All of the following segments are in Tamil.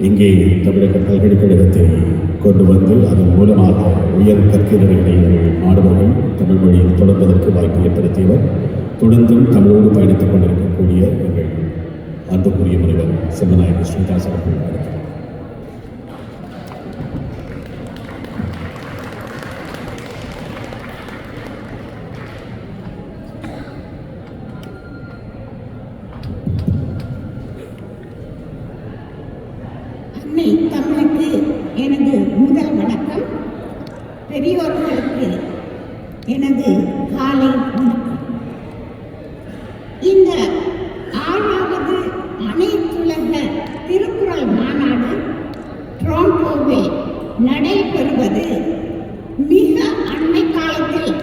இங்கே தமிழக பல்கலைக்கழகத்தை கொண்டு வந்து அதன் மூலமாக உயர் கற்கைகளை மாணவர்கள் தமிழ் மொழியை தொடர்வதற்கு வாய்ப்பு ஏற்படுத்தியவர். தொடர்ந்தும் தமிழோடு பயணித்துக் கொண்டிருக்கக்கூடிய எங்கள் அன்புக்குரிய முனைவர் செம்மநாயக ஸ்ரீதாஸ் அவர்கள் எனது முதல் வணக்கம் பெரியோர்களுக்கு எனது காலை வணக்கம். இந்த ஆறாவது அனைத்துலக திருக்குறள் மாநாடு டொரண்டோவில் நடைபெறுவது மிக அண்மை காலத்தில்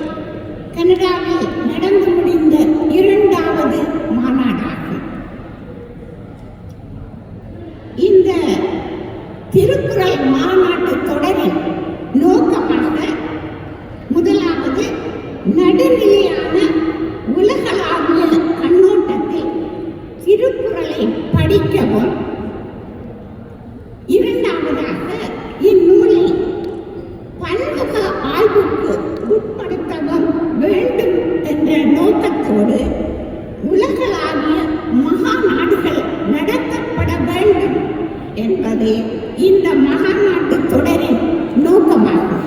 கனடாவில் நடந்து முடிந்த இரண்டாவது மாநாடாகும். இந்த திருக்குறள் மாநாட்டு தொடரின் நோக்கமாக முதலாவது நடுநிலையான உலகளாவிய கண்ணோட்டத்தில் திருக்குறளை படிக்கவும். இரண்டாவதாக இந்நூலை பன்முக ஆய்வுக்கு உட்படுத்தவும் வேண்டும் என்ற நோக்கத்தோடு உலகளாவிய மகா நாடுகள் நடத்தப்பட வேண்டும் என்பதே இந்த மகாநாட்டு தொடரின் நோக்கமாகும்.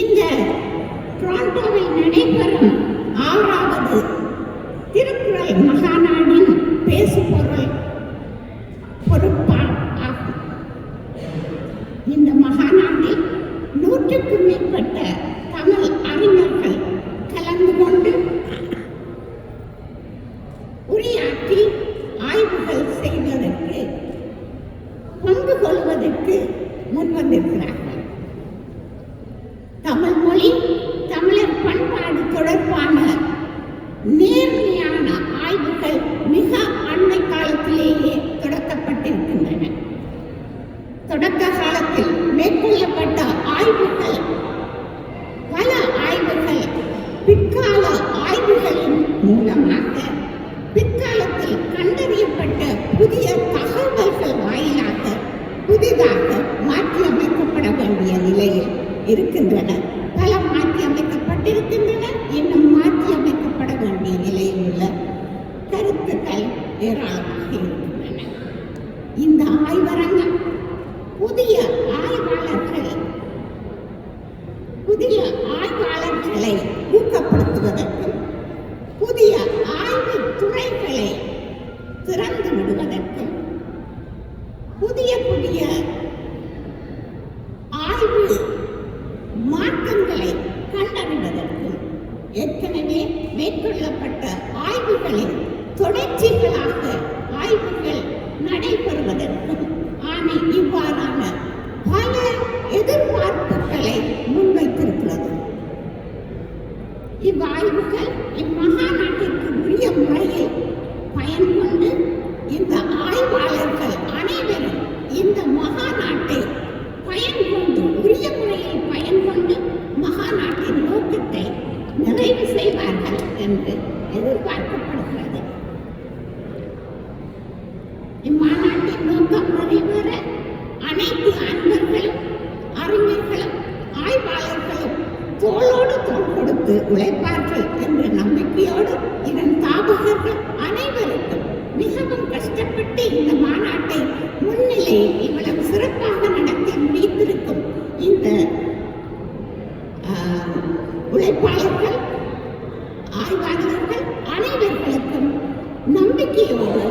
இந்த டொராண்டோவில் நடைபெறும் ஆறாவது திருக்குறள் மகாநாடின் பேசுபொருள் பொறுப்பா ஆகும் இந்த மகாநாட்டில் நூற்றுக்கும் மேற்பட்ட தமிழ் அறிஞர்கள் கலந்து கொண்டு உரையாற்றி ஆய்வுகள் செய்வதற்கு பங்கு செய்வதற்கு முன் வந்திருக்கிறார்கள் தமிழ் மொழி தமிழர் பண்பாடு தொடர்பான நேர் புதிதாக மாற்றியமைக்கப்பட வேண்டிய நிலையில் இருக்கின்றன. பல மாற்றியமைக்கப்பட்டிருக்கின்றன இன்னும் மாற்றியமைக்கப்பட வேண்டிய நிலையில் உள்ள கருத்துக்கள் ஏராளமாக இருக்கின்றன. இந்த ஆய்வரங்கம் புதிய ஆய்வாளர்கள் புதிய ஆய்வாளர்களை ஊக்கப்படுத்துவதற்கும் புதிய ஆய்வு துறைகளை திறந்து விடுவதற்கும் புதிய ஆய்வு மாற்றங்களை கண்டறிவதற்கும் ஏற்கனவே மேற்கொள்ளப்பட்ட ஆய்வுகளின் தொடர்ச்சிகளாக ஆய்வுகள் நடைபெறுவதற்கும் ஆணை இவ்வாறான பல எதிர்பார்ப்புகளை முன்வைத்திருக்கிறது. இவ்வாய்வுகள் இம்மகாநாட்டிற்கு உரிய முறையில் பயன் கொண்டு இந்த ஆய்வாளர்கள் அனைவரும் இந்த மகாநாட்டை பயன் கொண்டு உரிய முறையில் பயன் கொண்டு மகாநாட்டின் நோக்கத்தை நிறைவு செய்வார்கள் என்று எதிர்பார்க்கப்படுகிறது இம்மாநாட்டின் நோக்கம் நிறைவேற அனைத்து அன்பர்களும் அறிஞர்களும் ஆய்வாளர்களும் தோளோடு தோல் கொடுத்து உழைப்பார்கள் என்ற நம்பிக்கையோடு இதன் தாபகர்கள் அனைவருக்கும் மிகவும் கஷ்டப்பட்டு இந்த மாநாட்டை முன்னிலையில் இவ்வளவு சிறப்பாக நடத்தி முடித்திருக்கும் இந்த உழைப்பாளர்கள் ஆய்வாளர்கள் அனைவர்களுக்கும் நம்பிக்கையோடு